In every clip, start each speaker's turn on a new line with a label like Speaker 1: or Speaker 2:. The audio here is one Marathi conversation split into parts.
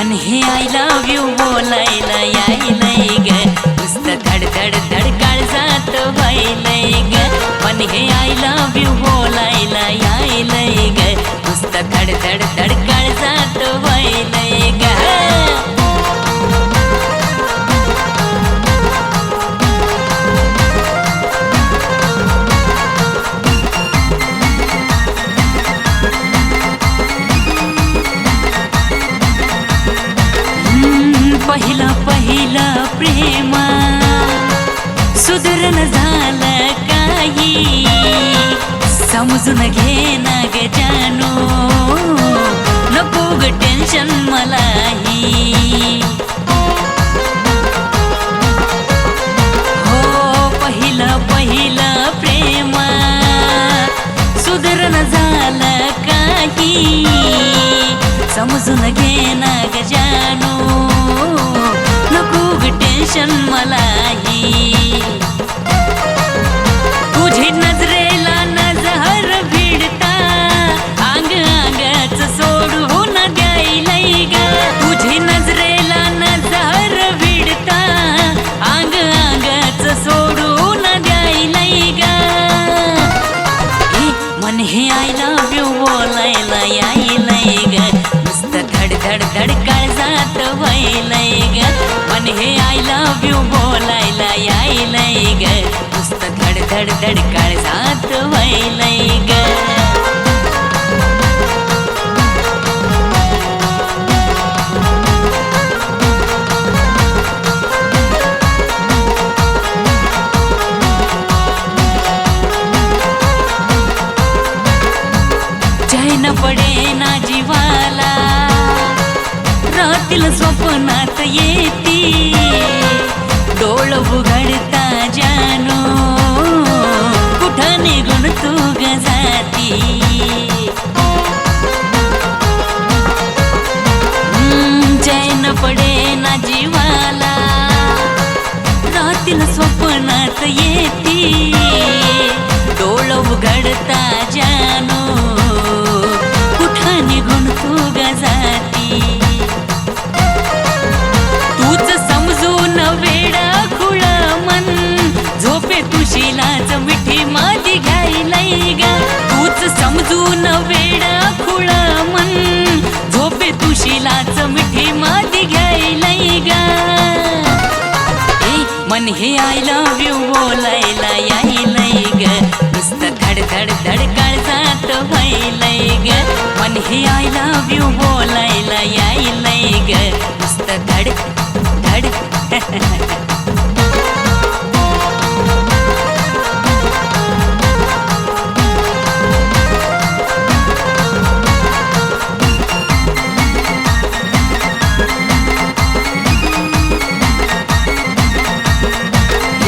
Speaker 1: मन हे आय लव्ह यू बोलायला यायलय ग. नुसतं धडधड धडकाळ जात व्हायलय ग. मन हे आय लव्ह यू बोलायला यायलय ग. नुसतं धडधड धड प्रेम सुधरण झालं काही. समजून घे ना ग जानू नको ग टेन्शन मलाही. हो पहिलं पहिलं प्रेम सुधरण झालं काही. समजून घे ना ग जानू. नको ग टेन्शन मलाही. तुझी नजरेला नजहर भिडता. अंग अंगच न द्यायलंय ग. तुझी नजरेला नजहर भिडता. अंग अंगच न द्यायलंय ग. ए, मन हे आय लव्ह यू बोलायला यायलंय ग. मस्त धड धड धड हे आय लव्ह यू बोलायला यायलंय ग. नुसतं धड धड धड जात व्हायलाय ग. चैन पडे ना जीवाला. रातील स्वप्नात ये ना जीवाला. रातील स्वप्नात येती. डोळ उघडता जानो कुठं निघून तू गजाती जाती? तूच समजून वेडा खुळ मन. झोपे तुशीलाच मिठी माती घ्यायलंय ग. तूच समजून मन हे आय लव्ह यू बोलायला यायलय ग. नुसतं धड धड धड जात व्हायलंय ग. मन हे आय लव्ह यू बोलाय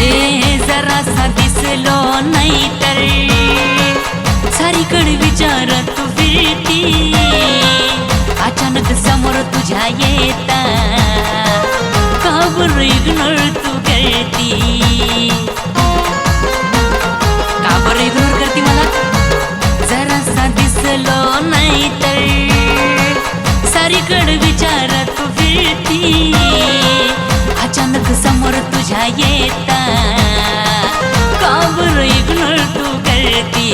Speaker 1: हे जरासा दिसलो नाही तर सारीकडे विचार तू फिरती. अचानक समोर तुझ्या येता. काबर इग्नोर तू करती. काबर इग्नोर करती मला? जरासा दिसलो नाही तर सारीकडे विचार तू फिरती. अचानक समोर तुझ्या येता. ती.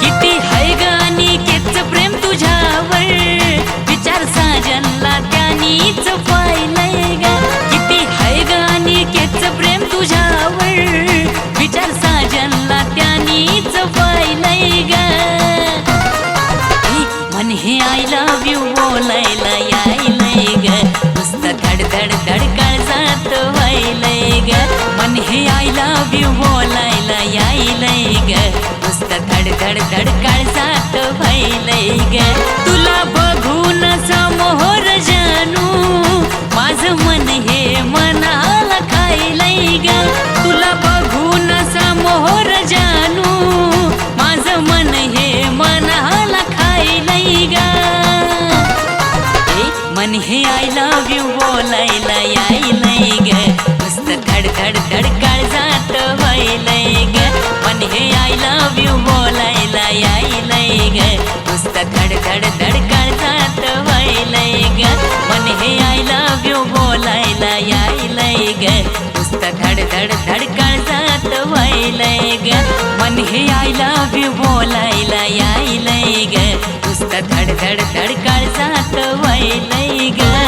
Speaker 1: किती है गाणी केच प्रेम तुझ्यावर. विचार साजनला त्यानीच पाहिलंय ग. किती है गाणी केच प्रेम तुझ्यावर. विचार साजनला त्यानीच पाहिलंय गा. मन हे आय लव्ह यू बोलायला यायलंय ग. नुसतं धडधड धड धडकळ जात व्हायलंय ग. मन हे आय लव्ह यू बोल हे बोलायला लव्ह यू बोलायला यायलंय ग नुसतं धड धड धडकळ जात व्हायलंय ग. मन हे आय लव्ह यू बोलायला नाही ग. नुसतं धड धड धडकळ जात व्हायलंय ग. मन हे आय लव्ह यू बोलायला नाही ग. नुसतं धड धड धडकळ जात व्हाय व्हायलंय ग. मन हे आय लव्ह यू बोलायला नाही ग. नुसतं धड धड धड काळजात व्हायलंय ग.